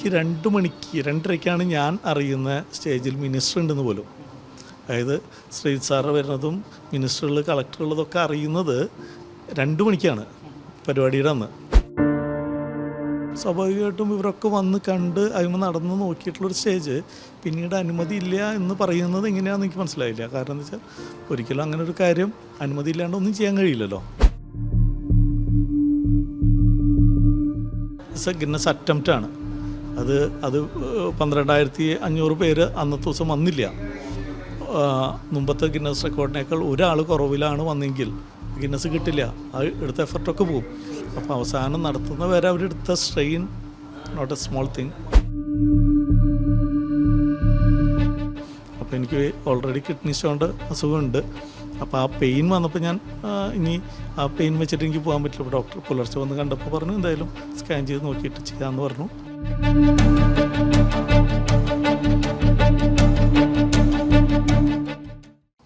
എനിക്ക് രണ്ട് മണിക്ക് രണ്ടരയ്ക്കാണ് ഞാൻ അറിയുന്ന സ്റ്റേജിൽ മിനിസ്റ്റർ ഉണ്ടെന്ന് പോലും. അതായത് ശ്രീ സാറ് വരുന്നതും മിനിസ്റ്ററുകൾ കളക്ടറുള്ളതൊക്കെ അറിയുന്നത് രണ്ട് മണിക്കാണ് പരിപാടിയുടെ അന്ന്. സ്വാഭാവികമായിട്ടും ഇവരൊക്കെ വന്ന് കണ്ട് അതിന് നടന്ന് നോക്കിയിട്ടുള്ളൊരു സ്റ്റേജ് പിന്നീട് അനുമതി ഇല്ല എന്ന് പറയുന്നത് എങ്ങനെയാണെന്ന് എനിക്ക് മനസ്സിലായില്ല. കാരണം എന്താ വെച്ചാൽ ഒരിക്കലും അങ്ങനെ ഒരു കാര്യം അനുമതി ഇല്ലാണ്ട് ഒന്നും ചെയ്യാൻ കഴിയില്ലല്ലോ. ഗിന്നസ് അറ്റംപ്റ്റ് ആണ്. അത് അത് പന്ത്രണ്ടായിരത്തി അഞ്ഞൂറ് പേര് അന്നത്തെ ദിവസം വന്നില്ല. മുമ്പത്തെ ഗിന്നസ് റെക്കോർഡിനേക്കാൾ ഒരാൾ കുറവിലാണ് വന്നെങ്കിൽ ഗിന്നസ് കിട്ടില്ല. അത് എടുത്ത എഫർട്ടൊക്കെ പോകും അപ്പോൾ അവസാനം നടത്തുന്ന വരെ അവരെടുത്ത strain not a small thing അപ്പോൾ എനിക്ക് ഓൾറെഡി കിഡ്നി സ്റ്റോണ്ട് അസുഖമുണ്ട്. അപ്പോൾ ആ പെയിൻ വന്നപ്പോൾ ഞാൻ ഇനി ആ പെയിൻ വെച്ചിട്ട് എനിക്ക് പോകാൻ പറ്റില്ല. ഡോക്ടർ പുലർച്ചെ വന്ന് കണ്ടപ്പോൾ പറഞ്ഞു എന്തായാലും സ്കാൻ ചെയ്ത് നോക്കിയിട്ട് ചെയ്യാമെന്ന് പറഞ്ഞു.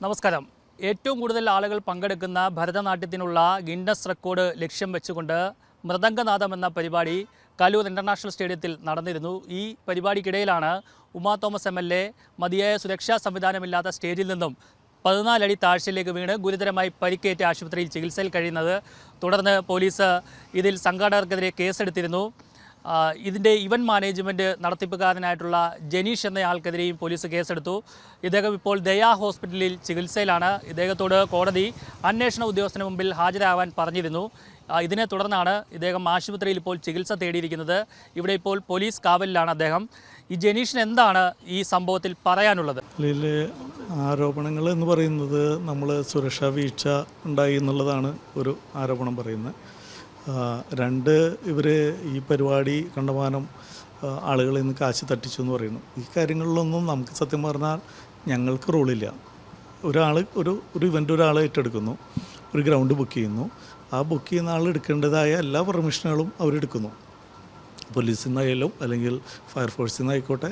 നമസ്കാരം. ഏറ്റവും കൂടുതൽ ആളുകൾ പങ്കെടുക്കുന്ന ഭരതനാട്യത്തിനുള്ള ഗിന്നസ് റെക്കോർഡ് ലക്ഷ്യം വെച്ചുകൊണ്ട് മൃദംഗനാഥം എന്ന പരിപാടി കലൂർ ഇന്റർനാഷണൽ സ്റ്റേഡിയത്തിൽ നടന്നിരുന്നു. ഈ പരിപാടിക്കിടയിലാണ് Uma Thomas M L A മതിയായ സുരക്ഷാ സംവിധാനമില്ലാത്ത സ്റ്റേജിൽ നിന്നും പതിനാലടി താഴ്ചയിലേക്ക് വീണ് ഗുരുതരമായി പരിക്കേറ്റ് ആശുപത്രിയിൽ ചികിത്സയിൽ കഴിയുന്നത് തുടർന്ന് പോലീസ് ഇതിൽ സംഘാടകർക്കെതിരെ കേസെടുത്തിരുന്നു. ഇതിന്റെ ഇവന്റ് മാനേജ്മെന്റ് നടത്തിപ്പുകാരനായിട്ടുള്ള ജനീഷ് എന്നയാൾക്കെതിരെയും പോലീസ് കേസെടുത്തു. ഇദ്ദേഹം ഇപ്പോൾ ദയാ ഹോസ്പിറ്റലിൽ ചികിത്സയിലാണ്. ഇദ്ദേഹത്തോട് കോടതി അന്വേഷണ ഉദ്യോഗസ്ഥന് മുമ്പിൽ ഹാജരാവാൻ പറഞ്ഞിരുന്നു. ഇതിനെ തുടർന്നാണ് ഇദ്ദേഹം ആശുപത്രിയിൽ ഇപ്പോൾ ചികിത്സ തേടിയിരിക്കുന്നത്. ഇവിടെ ഇപ്പോൾ പോലീസ് കാവലിലാണ് അദ്ദേഹം. ഈ ജനീഷിന് എന്താണ് ഈ സംഭവത്തിൽ പറയാനുള്ളത്? ആരോപണങ്ങൾ എന്ന് പറയുന്നത് നമ്മൾ സുരക്ഷാ വീഴ്ച ഉണ്ടായി എന്നുള്ളതാണ് ഒരു ആരോപണം പറയുന്നത്. രണ്ട് ഇവർ ഈ പരിപാടി കണ്ടമാനം ആളുകളിൽ നിന്ന് കാശ് തട്ടിച്ചു എന്ന് പറയുന്നു. ഈ കാര്യങ്ങളിലൊന്നും നമുക്ക് സത്യം പറഞ്ഞാൽ ഞങ്ങൾക്ക് റോളില്ല ഒരാൾ ഒരു ഒരു ഇവന്റ് ഒരാൾ ഏറ്റെടുക്കുന്നു ഒരു ഗ്രൗണ്ട് ബുക്ക് ചെയ്യുന്നു. ആ ബുക്ക് ചെയ്യുന്ന ആൾ എടുക്കേണ്ടതായ എല്ലാ പെർമിഷനുകളും അവരെടുക്കുന്നു പോലീസിൽ നിന്നായാലും അല്ലെങ്കിൽ ഫയർഫോഴ്സിൽ നിന്നായിക്കോട്ടെ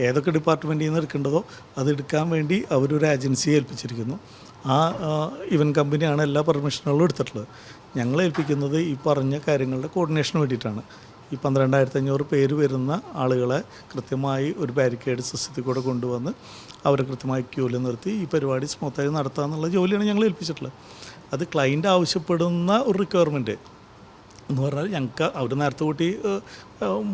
ഏതൊക്കെ ഡിപ്പാർട്ട്മെന്റിൽ നിന്ന് എടുക്കേണ്ടതോ അതെടുക്കാൻ വേണ്ടി അവരൊരു ഏജൻസിയെ ഏൽപ്പിച്ചിരിക്കുന്നു. ആ ഇവൻ കമ്പനിയാണ് എല്ലാ പെർമിഷനുകളും എടുത്തിട്ടുള്ളത്. ഞങ്ങളെ ഏൽപ്പിക്കുന്നത് ഈ പറഞ്ഞ കാര്യങ്ങളുടെ കോർഡിനേഷന് വേണ്ടിയിട്ടാണ്. ഈ പന്ത്രണ്ടായിരത്തി അഞ്ഞൂറ് പേര് വരുന്ന ആളുകളെ കൃത്യമായി ഒരു ബാരിക്കേഡ് സിസ്റ്റത്തിൽ കൂടെ കൊണ്ടുവന്ന് അവരെ കൃത്യമായി ക്യൂവിൽ നിർത്തി ഈ പരിപാടി സ്മൂത്തായി നടത്തുക എന്നുള്ള ജോലിയാണ് ഞങ്ങൾ ഏൽപ്പിച്ചിട്ടുള്ളത്. അത് ക്ലയന്റ് ആവശ്യപ്പെടുന്ന ഒരു റിക്വയർമെന്റ് എന്ന് പറഞ്ഞാൽ ഞങ്ങൾക്ക് അവർ നേരത്തെ കൂട്ടി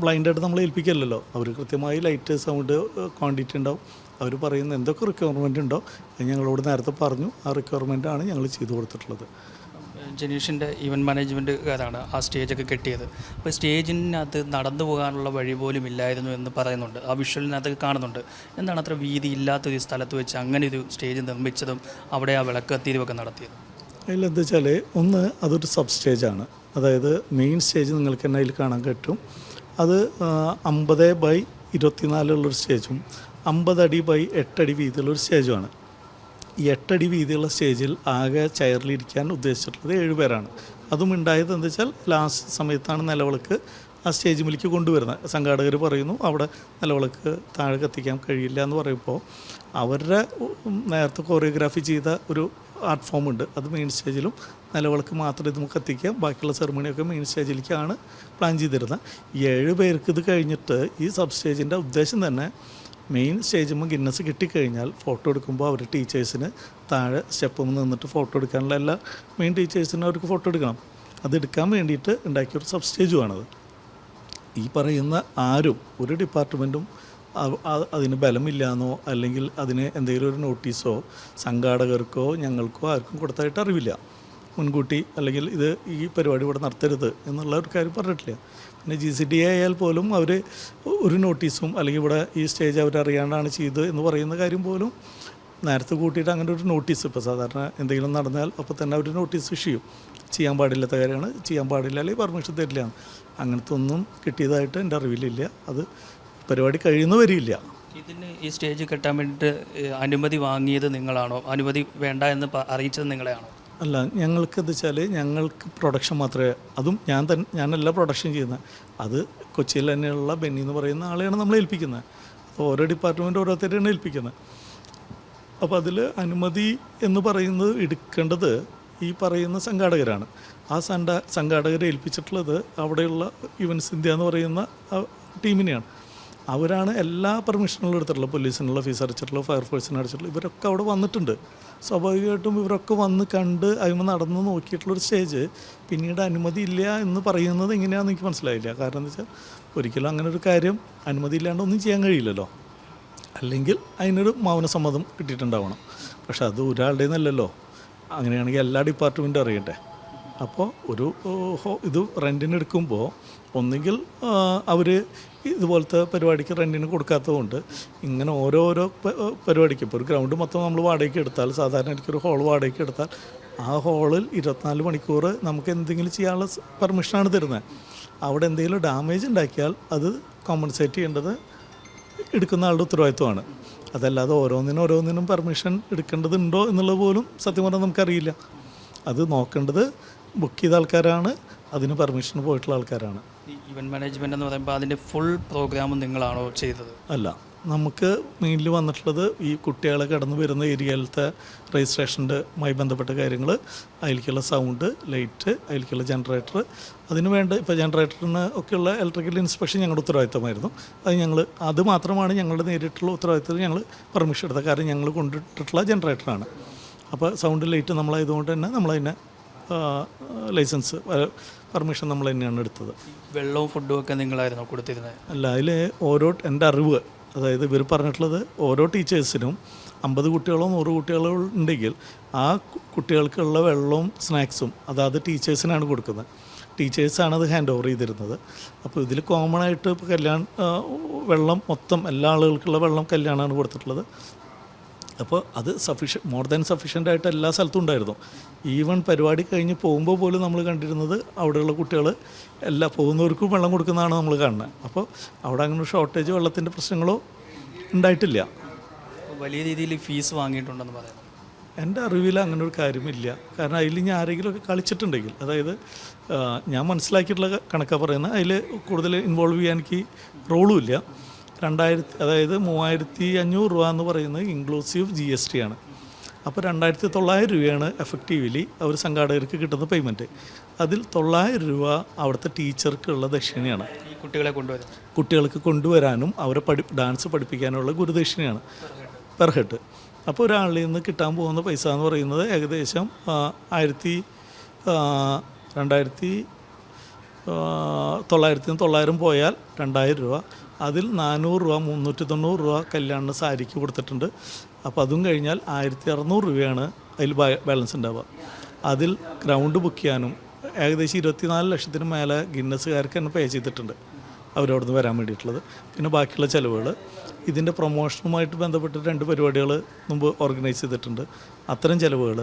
ബ്ലൈൻഡായിട്ട് നമ്മൾ ഏൽപ്പിക്കില്ലല്ലോ അവർ കൃത്യമായി ലൈറ്റ് സൗണ്ട് ക്വാണ്ടിറ്റി ഉണ്ടാവും. അവർ പറയുന്ന എന്തൊക്കെ റിക്വയർമെന്റ് ഉണ്ടോ അത് ഞങ്ങളോട് നേരത്തെ പറഞ്ഞു. ആ റിക്വയർമെന്റാണ് ഞങ്ങൾ ചെയ്തു കൊടുത്തിട്ടുള്ളത്. ജനീഷിന്റെ ഇവന്റ് മാനേജ്മെന്റുകാരാണ് ആ സ്റ്റേജൊക്കെ കെട്ടിയത്? അപ്പോൾ സ്റ്റേജിനകത്ത് നടന്നു പോകാനുള്ള വഴി പോലും ഇല്ലായിരുന്നു എന്ന് പറയുന്നുണ്ട്. ആ വിഷ്വലിനകത്ത് കാണുന്നുണ്ട്. എന്താണ് അത്ര വീതി ഇല്ലാത്തൊരു സ്ഥലത്ത് വെച്ച് അങ്ങനെ ഒരു സ്റ്റേജ് നിർമ്മിച്ചതും അവിടെ ആ വിളക്കത്തീരുവൊക്കെ നടത്തിയത്? അതിലെന്താ വെച്ചാൽ ഒന്ന് അതൊരു സബ് സ്റ്റേജാണ്. അതായത് മെയിൻ സ്റ്റേജ് നിങ്ങൾക്ക് തന്നെ അതിൽ കാണാൻ കിട്ടും അത് അമ്പത് ബൈ ഇരുപത്തിനാലുള്ളൊരു സ്റ്റേജും അമ്പതടി ബൈ എട്ടടി വീതിയുള്ളൊരു സ്റ്റേജുമാണ്. എട്ടടി വീതിയുള്ള സ്റ്റേജിൽ ആകെ ചെയറിലിരിക്കാൻ ഉദ്ദേശിച്ചിട്ടുള്ളത് ഏഴ് പേരാണ്. അതും ഉണ്ടായത് എന്താ വെച്ചാൽ ലാസ്റ്റ് സമയത്താണ് നിലവിളക്ക് ആ സ്റ്റേജ് മിലേക്ക് കൊണ്ടുവരുന്നത്. സംഘാടകർ പറയുന്നു അവിടെ നിലവിളക്ക് താഴെ കത്തിക്കാൻ കഴിയില്ല എന്ന് പറയുമ്പോൾ അവരുടെ നേരത്തെ കൊറിയോഗ്രാഫി ചെയ്ത ഒരു ആർട്ട് ഫോം ഉണ്ട്. അത് മെയിൻ സ്റ്റേജിലും നിലവിളക്ക് മാത്രം ഇത് നമുക്ക് കത്തിക്കാം. ബാക്കിയുള്ള സെറമണിയൊക്കെ മെയിൻ സ്റ്റേജിലേക്കാണ് പ്ലാൻ ചെയ്തിരുന്നത്. ഏഴ് പേർക്ക് ഇത് കഴിഞ്ഞിട്ട് ഈ സബ് സ്റ്റേജിന്റെ ഉദ്ദേശം തന്നെ മെയിൻ സ്റ്റേജുമ്പോൾ ഗിന്നസ് കിട്ടിക്കഴിഞ്ഞാൽ ഫോട്ടോ എടുക്കുമ്പോൾ അവർ ടീച്ചേഴ്സിന് താഴെ സ്റ്റെപ്പ് നിന്നിട്ട് ഫോട്ടോ എടുക്കാനുള്ള എല്ലാ മെയിൻ ടീച്ചേഴ്സിനും അവർക്ക് ഫോട്ടോ എടുക്കണം. അതെടുക്കാൻ വേണ്ടിയിട്ട് ഉണ്ടാക്കിയ ഒരു സബ് സ്റ്റേജുമാണത് ഈ പറയുന്ന ആരും ഒരു ഡിപ്പാർട്ട്മെന്റും അതിന് ബലമില്ലാന്നോ അല്ലെങ്കിൽ അതിന് എന്തെങ്കിലും ഒരു നോട്ടീസോ സംഘാടകർക്കോ ഞങ്ങൾക്കോ ആർക്കും കൊടുത്തായിട്ട് അറിവില്ല. മുൻകൂട്ടി അല്ലെങ്കിൽ ഇത് ഈ പരിപാടി ഇവിടെ നടത്തരുത് എന്നുള്ള ഒരു കാര്യം പറഞ്ഞിട്ടില്ല. പിന്നെ ജി സി ഡി ആയാൽ പോലും അവർ ഒരു നോട്ടീസും അല്ലെങ്കിൽ ഇവിടെ ഈ സ്റ്റേജ് അവരറിയാണ്ടാണ് ചെയ്തത് എന്ന് പറയുന്ന കാര്യം പോലും നേരത്തെ കൂട്ടിയിട്ട് അങ്ങനെ ഒരു നോട്ടീസ് ഇപ്പോൾ സാധാരണ എന്തെങ്കിലും നടന്നാൽ അപ്പോൾ തന്നെ അവർ നോട്ടീസ് ഇഷ്യൂ ചെയ്യും. ചെയ്യാൻ പാടില്ലാത്ത കാര്യമാണ് ചെയ്യാൻ പാടില്ല അല്ലെങ്കിൽ പെർമിഷൻ തരില്ല. അങ്ങനത്തെ ഒന്നും കിട്ടിയതായിട്ട് എന്റെ അറിവിലില്ല. അത് പരിപാടി കഴിയുന്നവരില്ല ഇതിന് ഈ സ്റ്റേജ് കെട്ടാൻ വേണ്ടിയിട്ട് അനുമതി വാങ്ങിയത് നിങ്ങളാണോ? അനുമതി വേണ്ട എന്ന് അറിയിച്ചത് നിങ്ങളെയാണോ? അല്ല ഞങ്ങൾക്ക് എന്ന് വെച്ചാൽ ഞങ്ങൾക്ക് പ്രൊഡക്ഷൻ മാത്രമേ അതും ഞാൻ തന്നെ ഞാനല്ല പ്രൊഡക്ഷൻ ചെയ്യുന്നത്. അത് കൊച്ചിയിൽ തന്നെയുള്ള ബെന്നി എന്ന് പറയുന്ന ആളെയാണ് നമ്മൾ ഏൽപ്പിക്കുന്നത്. അപ്പോൾ ഓരോ ഡിപ്പാർട്ട്മെന്റ് ഓരോരുത്തരെയാണ് ഏൽപ്പിക്കുന്നത്. അപ്പോൾ അതിൽ അനുമതി എന്ന് പറയുന്നത് എടുക്കേണ്ടത് ഈ പറയുന്ന സംഘാടകരാണ്. ആ സംഘാടകരെ ഏൽപ്പിച്ചിട്ടുള്ളത് അവിടെയുള്ള ഇവൻസ് ഇന്ത്യ എന്ന് പറയുന്ന ടീമിനെയാണ്. അവരാണ് എല്ലാ പെർമിഷനുകളും എടുത്തിട്ടുള്ളത്. പോലീസിനുള്ള ഫീസ് അടച്ചിട്ടുള്ളത് ഫയർഫോഴ്സിന് അടച്ചിട്ടുള്ളത് ഇവരൊക്കെ അവിടെ വന്നിട്ടുണ്ട്. സ്വാഭാവികമായിട്ടും ഇവരൊക്കെ വന്ന് കണ്ട് അതിമ നടന്ന് നോക്കിയിട്ടുള്ളൊരു സ്റ്റേജ് പിന്നീട് അനുമതി ഇല്ല എന്ന് പറയുന്നത് എങ്ങനെയാണെന്ന് എനിക്ക് മനസ്സിലായില്ല. കാരണം എന്താ വെച്ചാൽ ഒരിക്കലും അങ്ങനെ ഒരു കാര്യം അനുമതി ഇല്ലാണ്ട് ഒന്നും ചെയ്യാൻ കഴിയില്ലല്ലോ. അല്ലെങ്കിൽ അതിനൊരു മൗനസമ്മതം കിട്ടിയിട്ടുണ്ടാവണം. പക്ഷെ അത് ഒരാളുടെ നിന്നല്ലല്ലോ അങ്ങനെയാണെങ്കിൽ എല്ലാ ഡിപ്പാർട്ട്മെന്റും അറിയട്ടെ. അപ്പോൾ ഒരു ഇത് റെന്റിന് എടുക്കുമ്പോൾ ഒന്നുകിൽ അവർ ഇതുപോലത്തെ പരിപാടിക്ക് റെന്റിന് കൊടുക്കാത്തതുകൊണ്ട് ഇങ്ങനെ ഓരോരോ പരിപാടിക്ക്. ഇപ്പോൾ ഒരു ഗ്രൗണ്ട് മൊത്തം നമ്മൾ വാടകയ്ക്ക് എടുത്താൽ സാധാരണ എനിക്കൊരു ഹോൾ വാടകയ്ക്ക് എടുത്താൽ ആ ഹോളിൽ ഇരുപത്തിനാല് മണിക്കൂർ നമുക്ക് എന്തെങ്കിലും ചെയ്യാനുള്ള പെർമിഷനാണ് തരുന്നത് അവിടെ എന്തെങ്കിലും ഡാമേജ് ഉണ്ടാക്കിയാൽ അത് കോമ്പൻസേറ്റ് ചെയ്യേണ്ടത് എടുക്കുന്ന ആളുടെ ഉത്തരവാദിത്വമാണ്. അതല്ലാതെ ഓരോന്നിനും ഓരോന്നിനും പെർമിഷൻ എടുക്കേണ്ടതുണ്ടോ എന്നുള്ളത് പോലും സത്യം പറഞ്ഞാൽ നമുക്കറിയില്ല. അത് നോക്കേണ്ടത് ബുക്ക് ചെയ്ത ആൾക്കാരാണ് അതിന് പെർമിഷൻ പോയിട്ടുള്ള ആൾക്കാരാണ്. ഇവന്റ് മാനേജ്മെന്റ് എന്ന് പറയുമ്പോൾ അതിന്റെ ഫുൾ പ്രോഗ്രാമും നിങ്ങളാണോ ചെയ്തത്? അല്ല നമുക്ക് മെയിനിൽ വന്നിട്ടുള്ളത് ഈ കുട്ടികളെ കടന്നു വരുന്ന ഏരിയയിലത്തെ രജിസ്ട്രേഷന്റെമായി ബന്ധപ്പെട്ട കാര്യങ്ങൾ അതിലേക്കുള്ള സൗണ്ട് ലൈറ്റ് അതിലേക്കുള്ള ജനറേറ്റർ അതിന് വേണ്ട ഇപ്പോൾ ജനറേറ്ററിന് ഒക്കെയുള്ള ഇലക്ട്രിക്കൽ ഇൻസ്പെക്ഷൻ ഞങ്ങളുടെ ഉത്തരവാദിത്തമായിരുന്നു. അത് ഞങ്ങൾ അത് മാത്രമാണ് ഞങ്ങളുടെ നേരിട്ടുള്ള ഉത്തരവാദിത്തത്തിൽ ഞങ്ങൾ പെർമിഷൻ എടുത്തത്. കാരണം ഞങ്ങൾ കൊണ്ടിട്ടിട്ടുള്ള ജനറേറ്ററാണ്. അപ്പോൾ സൗണ്ട് ലൈറ്റ് നമ്മളായതുകൊണ്ട് തന്നെ നമ്മളതിനെ ലൈസൻസ് പെർമിഷൻ നമ്മൾ തന്നെയാണ് എടുത്തത്. വെള്ളവും ഫുഡും ഒക്കെ നിങ്ങളായിരുന്നു കൊടുത്തിരുന്നത്? അല്ല അതിൽ ഓരോ എന്റെ അറിവ് അതായത് ഇവർ പറഞ്ഞിട്ടുള്ളത് ഓരോ ടീച്ചേഴ്സിനും അമ്പത് കുട്ടികളോ നൂറ് കുട്ടികളോ ഉണ്ടെങ്കിൽ ആ കുട്ടികൾക്കുള്ള വെള്ളവും സ്നാക്സും അതാത് ടീച്ചേഴ്സിനാണ് കൊടുക്കുന്നത്. ടീച്ചേഴ്സാണ് അത് ഹാൻഡ് ഓവർ ചെയ്തിരുന്നത്. അപ്പോൾ ഇതിൽ കോമൺ ആയിട്ട് ഇപ്പോൾ കല്യാൺ വെള്ളം മൊത്തം എല്ലാ ആളുകൾക്കുള്ള വെള്ളം കല്യാണമാണ് കൊടുത്തിട്ടുള്ളത്. അപ്പോൾ അത് സഫീഷ്യ മോർ ദാൻ സഫീഷ്യന്റ് ആയിട്ട് എല്ലാ സ്ഥലത്തും ഉണ്ടായിരുന്നു. ഈവൺ പരിപാടി കഴിഞ്ഞ് പോകുമ്പോൾ പോലും നമ്മൾ കണ്ടിരുന്നത് അവിടെയുള്ള കുട്ടികൾ എല്ലാ പോകുന്നവർക്കും വെള്ളം കൊടുക്കുന്നതാണ് നമ്മൾ കാണുന്നത്. അപ്പോൾ അവിടെ അങ്ങനെ ഷോർട്ടേജ് വെള്ളത്തിന്റെ പ്രശ്നങ്ങളോ ഉണ്ടായിട്ടില്ല. വലിയ രീതിയിൽ ഫീസ് വാങ്ങിയിട്ടുണ്ടെന്ന് പറയാം. എന്റെ അറിവിൽ അങ്ങനെ ഒരു കാര്യമില്ല. കാരണം അതിൽ ഞാൻ ആരെങ്കിലുമൊക്കെ കളിച്ചിട്ടുണ്ടെങ്കിൽ അതായത് ഞാൻ മനസ്സിലാക്കിയിട്ടുള്ള കണക്കാണ് പറയുന്നത് അതിൽ കൂടുതൽ ഇൻവോൾവ് ചെയ്യാൻ എനിക്ക് റോളും ഇല്ല. രണ്ടായിരത്തി അതായത് മൂവായിരത്തി അഞ്ഞൂറ് രൂപ എന്ന് പറയുന്നത് ഇൻക്ലൂസീവ് ജി എസ് ടി ആണ്. അപ്പോൾ രണ്ടായിരത്തി തൊള്ളായിരം രൂപയാണ് എഫക്റ്റീവ്ലി അവർ സംഘാടകർക്ക് കിട്ടുന്ന പേയ്മെന്റ് അതിൽ തൊള്ളായിരം രൂപ അവിടുത്തെ ടീച്ചർക്കുള്ള ദക്ഷിണയാണ്. കുട്ടികളെ കൊണ്ടുവരാൻ. കുട്ടികൾക്ക് കൊണ്ടുവരാനും അവരെ പഠി ഡാൻസ് പഠിപ്പിക്കാനുള്ള ഗുരുദക്ഷിണയാണ്. പെർ ഹെഡ് അപ്പോൾ ഒരാളിൽ നിന്ന് കിട്ടാൻ പോകുന്ന പൈസ എന്ന് പറയുന്നത് ഏകദേശം ആയിരത്തി രണ്ടായിരത്തി തൊള്ളായിരത്തി തൊള്ളായിരം പോയാൽ രണ്ടായിരം രൂപ. അതിൽ നാനൂറ് രൂപ മുന്നൂറ്റി തൊണ്ണൂറ് രൂപ കല്യാണിന് സാരിക്ക് കൊടുത്തിട്ടുണ്ട്. അപ്പോൾ അതും കഴിഞ്ഞാൽ ആയിരത്തി അറുന്നൂറ് രൂപയാണ് അതിൽ ബാലൻസ് ഉണ്ടാവുക. അതിൽ ഗ്രൗണ്ട് ബുക്ക് ചെയ്യാനും ഏകദേശം ഇരുപത്തിനാല് ലക്ഷത്തിന് മേലെ ഗിന്നസുകാർക്ക് തന്നെ പേ ചെയ്തിട്ടുണ്ട്. അവരവിടുന്ന് വരാൻ വേണ്ടിയിട്ടുള്ളത്. പിന്നെ ബാക്കിയുള്ള ചിലവുകൾ ഇതിന്റെ പ്രൊമോഷനുമായിട്ട് ബന്ധപ്പെട്ട് രണ്ട് പരിപാടികൾ മുമ്പ് ഓർഗനൈസ് ചെയ്തിട്ടുണ്ട്. അത്തരം ചിലവുകൾ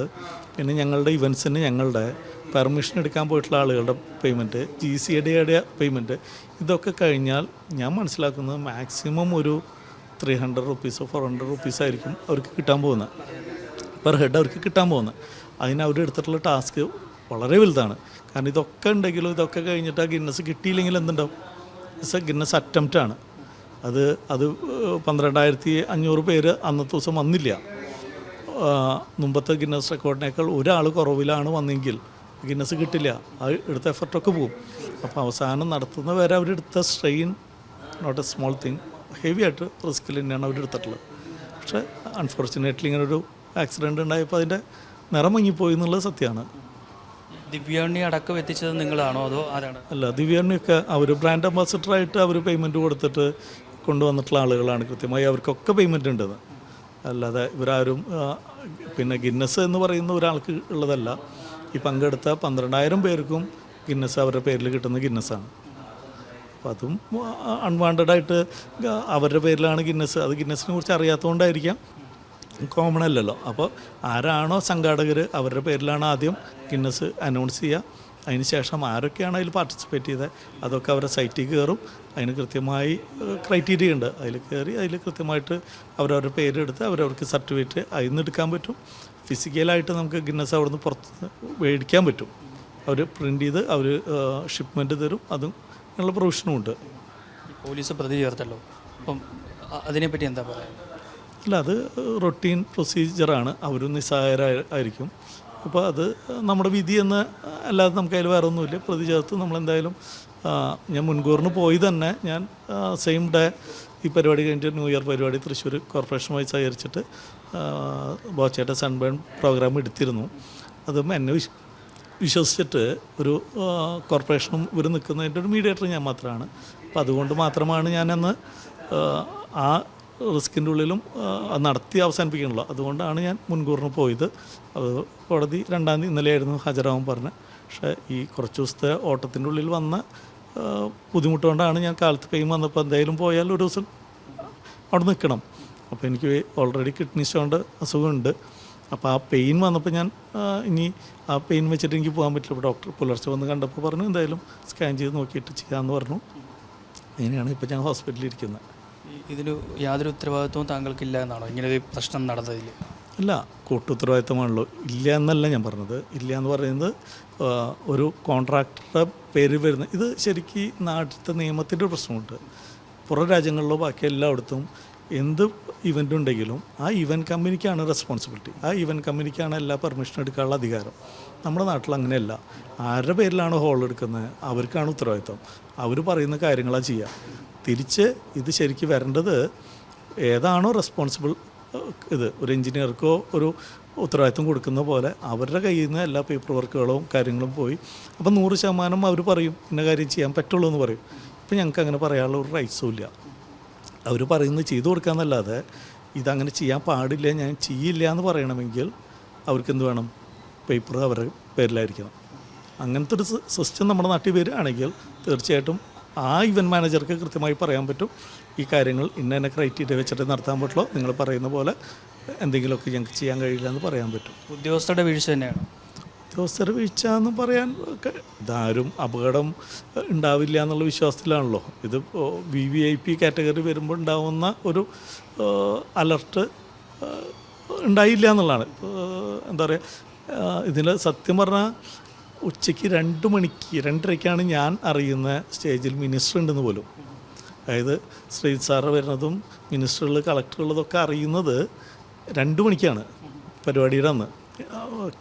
പിന്നെ ഞങ്ങളുടെ ഇവൻസിന് ഞങ്ങളുടെ പെർമിഷൻ എടുക്കാൻ പോയിട്ടുള്ള ആളുകളുടെ പേയ്മെന്റ് ജി സി ഡിയുടെ പേയ്മെന്റ് ഇതൊക്കെ കഴിഞ്ഞാൽ ഞാൻ മനസ്സിലാക്കുന്നത് മാക്സിമം ഒരു ത്രീ ഹൺഡ്രഡ് റുപ്പീസോ ഫോർ ഹൺഡ്രഡ് റുപ്പീസ് ആയിരിക്കും അവർക്ക് കിട്ടാൻ പോകുന്നത്. പെർ ഹെഡ് അവർക്ക് കിട്ടാൻ പോകുന്നത്. അതിന് അവർ എടുത്തിട്ടുള്ള ടാസ്ക് വളരെ വലുതാണ്. കാരണം ഇതൊക്കെ ഉണ്ടെങ്കിലും ഇതൊക്കെ കഴിഞ്ഞിട്ട് ആ ഗിന്നസ് കിട്ടിയില്ലെങ്കിൽ എന്തുണ്ടാവും? ഇറ്റ്സ് എ ഗിന്നസ് അറ്റംപ്റ്റ് ആണ്. അത് അത് പന്ത്രണ്ടായിരത്തി അഞ്ഞൂറ് പേര് അന്നത്തെ ദിവസം വന്നില്ല. മുമ്പത്തെ ഗിന്നസ് റെക്കോർഡിനേക്കാൾ ഒരാൾ കുറവിലാണ് വന്നെങ്കിൽ ഗിന്നസ് കിട്ടില്ല. അത് എടുത്ത എഫർട്ടൊക്കെ പോകും അപ്പോൾ അവസാനം നടത്തുന്ന വരെ അവരെടുത്ത strain not a small thing heavy ആയിട്ട് റിസ്കിൽ തന്നെയാണ് അവരെടുത്തിട്ടുള്ളത്. പക്ഷേ അൺഫോർച്ചുനേറ്റ്ലി ഇങ്ങനെ ഒരു ആക്സിഡന്റ് ഉണ്ടായപ്പോൾ അതിന്റെ നിറം മങ്ങിപ്പോയി എന്നുള്ളത് സത്യമാണ് ദിവ്യാണി അടക്കം എത്തിച്ചത് നിങ്ങളാണോ അതോ ആരാണ്? അല്ല ദിവ്യാണിയൊക്കെ അവർ ബ്രാൻഡ് അംബാസിഡറായിട്ട് അവർ പേയ്മെന്റ് കൊടുത്തിട്ട് കൊണ്ടുവന്നിട്ടുള്ള ആളുകളാണ് കൃത്യമായി. അവർക്കൊക്കെ പേയ്മെന്റ് ഉണ്ടെന്ന് അല്ലാതെ ഇവരാരും പിന്നെ ഗിന്നസ് എന്ന് പറയുന്ന ഒരാൾക്ക് ഉള്ളതല്ല. ഈ പങ്കെടുത്ത പന്ത്രണ്ടായിരം പേർക്കും ഗിന്നസ് അവരുടെ പേരിൽ കിട്ടുന്ന ഗിന്നസ്സാണ് അപ്പം അതും അൺവാണ്ടഡായിട്ട് അവരുടെ പേരിലാണ് ഗിന്നസ്. അത് ഗിന്നസിനെ കുറിച്ച് അറിയാത്തതുകൊണ്ടായിരിക്കാം. കോമൺ അല്ലല്ലോ. അപ്പോൾ ആരാണോ സംഘാടകർ അവരുടെ പേരിലാണ് ആദ്യം ഗിന്നസ് അനൗൺസ് ചെയ്യുക അതിന് ശേഷം ആരൊക്കെയാണ് അതിൽ പാർട്ടിസിപ്പേറ്റ് ചെയ്തത് അതൊക്കെ അവരുടെ സൈറ്റിൽ കയറും അതിന് കൃത്യമായി ക്രൈറ്റീരിയ ഉണ്ട്. അതിൽ കയറി അതിൽ കൃത്യമായിട്ട് അവരവരുടെ പേരെടുത്ത് അവരവർക്ക് സർട്ടിഫിക്കറ്റ് അതിൽ നിന്ന് എടുക്കാൻ പറ്റും. ഫിസിക്കലായിട്ട് നമുക്ക് ഗിന്നസ് അവിടുന്ന് പുറത്ത് മേടിക്കാൻ പറ്റും. അവർ പ്രിന്റ് ചെയ്ത് അവർ ഷിപ്മെന്റ് തരും. അതും ഉള്ള പ്രൊവിഷനും ഉണ്ട്. പോലീസ് പ്രതി ചേർത്തല്ലോ. അപ്പം അതിനെപ്പറ്റി എന്താ പറയുക അല്ല അത് റൊട്ടീൻ പ്രൊസീജിയറാണ്. അവരും നിസ്സഹായരായിരിക്കും അപ്പോൾ അത് നമ്മുടെ വിധി എന്ന് അല്ലാതെ നമുക്ക് അതിൽ വേറെ ഒന്നുമില്ല പ്രതി ചേർത്ത് നമ്മളെന്തായാലും ഞാൻ മുൻകൂറിന് പോയി തന്നെ ഞാൻ സെയിം ഡേ ഈ പരിപാടി കഴിഞ്ഞിട്ട് ന്യൂ ഇയർ പരിപാടി തൃശ്ശൂർ കോർപ്പറേഷനുമായി സഹകരിച്ചിട്ട് ബോച്ചയുടെ സൺബേൺ പ്രോഗ്രാം എടുത്തിരുന്നു. അതും എന്നെ വിശ് വിശ്വസിച്ചിട്ട് ഒരു കോർപ്പറേഷനും ഇവർ നിൽക്കുന്നതിന്റെ ഒരു മീഡിയേറ്റർ ഞാൻ മാത്രമാണ്. അപ്പം അതുകൊണ്ട് മാത്രമാണ് ഞാനന്ന് ആ റിസ്കിന്റെ ഉള്ളിലും നടത്തി അവസാനിപ്പിക്കണല്ലോ. അതുകൊണ്ടാണ് ഞാൻ മുൻകൂറിന് പോയത്. അത് കോടതി രണ്ടാം തീയതി ഇന്നലെയായിരുന്നു ഹാജരാകാൻ പറഞ്ഞത് പക്ഷേ ഈ കുറച്ച് ദിവസത്തെ ഓട്ടത്തിന്റെ ഉള്ളിൽ വന്ന ബുദ്ധിമുട്ട് കൊണ്ടാണ് ഞാൻ കാലത്ത് പെയിൻ വന്നപ്പോൾ എന്തായാലും പോയാൽ ഒരു ദിവസം അവിടെ നിൽക്കണം. അപ്പോൾ എനിക്ക് ഓൾറെഡി കിഡ്നി സ്റ്റോണ്ട് അസുഖമുണ്ട്. അപ്പോൾ ആ പെയിൻ വന്നപ്പോൾ ഞാൻ ഇനി ആ പെയിൻ വെച്ചിട്ട് എനിക്ക് പോകാൻ പറ്റില്ല. അപ്പോൾ ഡോക്ടർ പുലർച്ചെ വന്ന് കണ്ടപ്പോൾ പറഞ്ഞു എന്തായാലും സ്കാൻ ചെയ്ത് നോക്കിയിട്ട് ചെയ്യാമെന്ന് പറഞ്ഞു. അങ്ങനെയാണ് ഇപ്പോൾ ഞാൻ ഹോസ്പിറ്റലിൽ ഇരിക്കുന്നത്. ഇതിന് യാതൊരു ഉത്തരവാദിത്വവും താങ്കൾക്കില്ല എന്നാണോ? ഇങ്ങനെ ഒരു പ്രശ്നം നടന്നതിൽ? അല്ല കൂട്ടുത്തരവാദിത്തമാണല്ലോ ഇല്ല എന്നല്ല ഞാൻ പറഞ്ഞത്. ഇല്ല എന്ന് പറയുന്നത് ഒരു കോൺട്രാക്ടറുടെ പേര് വരുന്ന ഇത് ശരിക്കും നാട്ടിലത്തെ നിയമത്തിന്റെ പ്രശ്നമുണ്ട്. പുറം രാജ്യങ്ങളിലോ ബാക്കി എല്ലായിടത്തും എന്ത് ഇവന്റ് ഉണ്ടെങ്കിലും ആ ഇവന്റ് കമ്പനിക്കാണ് റെസ്പോൺസിബിലിറ്റി. ആ ഇവന്റ് കമ്പനിക്കാണ് എല്ലാ പെർമിഷൻ എടുക്കാനുള്ള അധികാരം. നമ്മുടെ നാട്ടിൽ അങ്ങനെയല്ല. ആരുടെ പേരിലാണ് ഹോൾ എടുക്കുന്നത്? അവർക്കാണ് ഉത്തരവാദിത്തം അവർ പറയുന്ന കാര്യങ്ങളാണ് ചെയ്യുക. തിരിച്ച് ഇത് ശരിക്കും വരേണ്ടത് ഏതാണോ റെസ്പോൺസിബിൾ ഇത് ഒരു എഞ്ചിനീയർക്കോ ഒരു ഉത്തരവാദിത്വം കൊടുക്കുന്ന പോലെ അവരുടെ കയ്യിൽ നിന്ന് എല്ലാ പേപ്പർ വർക്കുകളും കാര്യങ്ങളും പോയി. അപ്പം നൂറ് ശതമാനം അവർ പറയും ഇന്ന കാര്യം ചെയ്യാൻ പറ്റുള്ളൂ എന്ന് പറയും. ഇപ്പം ഞങ്ങൾക്ക് അങ്ങനെ പറയാനുള്ള ഒരു റൈറ്റ്സും ഇല്ല. അവർ പറയുന്നത് ചെയ്തു കൊടുക്കാമെന്നല്ലാതെ ഇതങ്ങനെ ചെയ്യാൻ പാടില്ല ഞാൻ ചെയ്യില്ല എന്ന് പറയണമെങ്കിൽ അവർക്ക് എന്ത് വേണം? പേപ്പർ അവരുടെ പേരിലായിരിക്കണം. അങ്ങനത്തെ ഒരു സിസ്റ്റം നമ്മുടെ നാട്ടിൽ വരികയാണെങ്കിൽ തീർച്ചയായിട്ടും ആ ഇവന്റ് മാനേജർക്ക് കൃത്യമായി പറയാൻ പറ്റും. ഈ കാര്യങ്ങൾ ഇന്ന ഇന്ന ക്രൈറ്റീരിയ വെച്ചിട്ട് നടത്താൻ പറ്റുള്ളൂ. നിങ്ങൾ പറയുന്ന പോലെ എന്തെങ്കിലുമൊക്കെ ഞങ്ങൾക്ക് ചെയ്യാൻ കഴിയില്ല എന്ന് പറയാൻ പറ്റും. ഉദ്യോഗസ്ഥരുടെ വീഴ്ച തന്നെയാണ്? ഉദ്യോഗസ്ഥർ വീഴ്ച എന്ന് പറയാൻ ഒക്കെ ഇതാരും അപകടം ഉണ്ടാവില്ല എന്നുള്ള വിശ്വാസത്തിലാണല്ലോ. ഇത് V V I P category വരുമ്പോൾ ഉണ്ടാവുന്ന ഒരു അലർട്ട് ഉണ്ടായില്ല എന്നുള്ളതാണ്. എന്താ പറയുക ഇതിൽ സത്യം പറഞ്ഞാൽ ഉച്ചയ്ക്ക് രണ്ട് മണിക്ക് രണ്ടരയ്ക്കാണ് ഞാൻ അറിയുന്ന സ്റ്റേജിൽ മിനിസ്റ്റർ ഉണ്ടെന്ന് പോലും. അതായത് ശ്രീ സാറ് വരുന്നതും മിനിസ്റ്ററുകൾ കളക്ടറുകളതൊക്കെ അറിയുന്നത് രണ്ട് മണിക്കാണ് പരിപാടിയുടെ അന്ന്.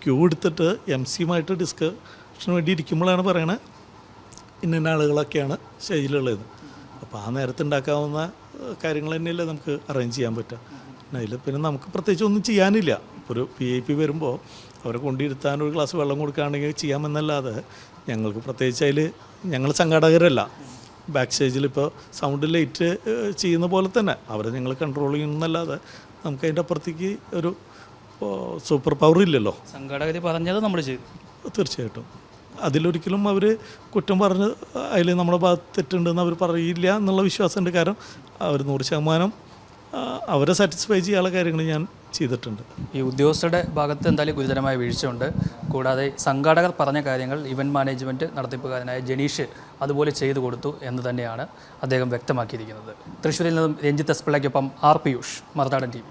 ക്യൂ എടുത്തിട്ട് എം സിയുമായിട്ട് ഡിസ്കഷന് വേണ്ടി ഇരിക്കുമ്പോഴാണ് പറയണത് ഇന്ന ആളുകളൊക്കെയാണ് സ്റ്റേജിലുള്ളത്. അപ്പോൾ ആ നേരത്ത് ഉണ്ടാക്കാവുന്ന കാര്യങ്ങൾ തന്നെയല്ലേ നമുക്ക് അറേഞ്ച് ചെയ്യാൻ പറ്റുക. അതിൽ പിന്നെ നമുക്ക് പ്രത്യേകിച്ച് ഒന്നും ചെയ്യാനില്ല. ഒരു പി ഐ പി വരുമ്പോൾ അവരെ കൊണ്ടിരുത്താൻ ഒരു ഗ്ലാസ് വെള്ളം കൊടുക്കുകയാണെങ്കിൽ ചെയ്യാമെന്നല്ലാതെ ഞങ്ങൾക്ക് പ്രത്യേകിച്ച് അതിൽ ഞങ്ങൾ സംഘാടകരല്ല. ബാക്ക് സ്റ്റേജിൽ ഇപ്പോൾ സൗണ്ട് ലൈറ്റ് ചെയ്യുന്ന പോലെ തന്നെ അവരെ ഞങ്ങൾ കൺട്രോൾ ചെയ്യുന്നല്ലാതെ നമുക്ക് അതിന്റെ അപ്പുറത്തേക്ക് ഒരു സൂപ്പർ പവർ ഇല്ലല്ലോ. സംഘാടകർ പറഞ്ഞത് നമ്മൾ ചെയ്തു തീർച്ചയായിട്ടും. അതിലൊരിക്കലും അവർ കുറ്റം പറഞ്ഞ് അതിൽ നമ്മുടെ ഭാഗത്ത് തെറ്റുണ്ടെന്ന് അവർ പറയില്ല എന്നുള്ള വിശ്വാസമുണ്ട്. കാരണം അവർ നൂറ് ശതമാനം അവരെ സാറ്റിസ്ഫൈ ചെയ്യാനുള്ള കാര്യങ്ങൾ ഞാൻ ചെയ്തിട്ടുണ്ട്. ഈ ഉദ്യോഗസ്ഥരുടെ ഭാഗത്ത് എന്തായാലും ഗുരുതരമായ വീഴ്ചയുണ്ട്. കൂടാതെ സംഘാടകർ പറഞ്ഞ കാര്യങ്ങൾ ഇവന്റ് മാനേജ്മെന്റ് നടത്തിപ്പുകാരനായ ജനീഷ് അതുപോലെ ചെയ്തു കൊടുത്തു എന്ന് തന്നെയാണ് അദ്ദേഹം വ്യക്തമാക്കിയിരിക്കുന്നത്. തൃശ്ശൂരിൽ നിന്നും രഞ്ജിത്ത് എസ് പിള്ളയ്ക്കൊപ്പം ആർ പിയൂഷ് മറുനാടൻ ടി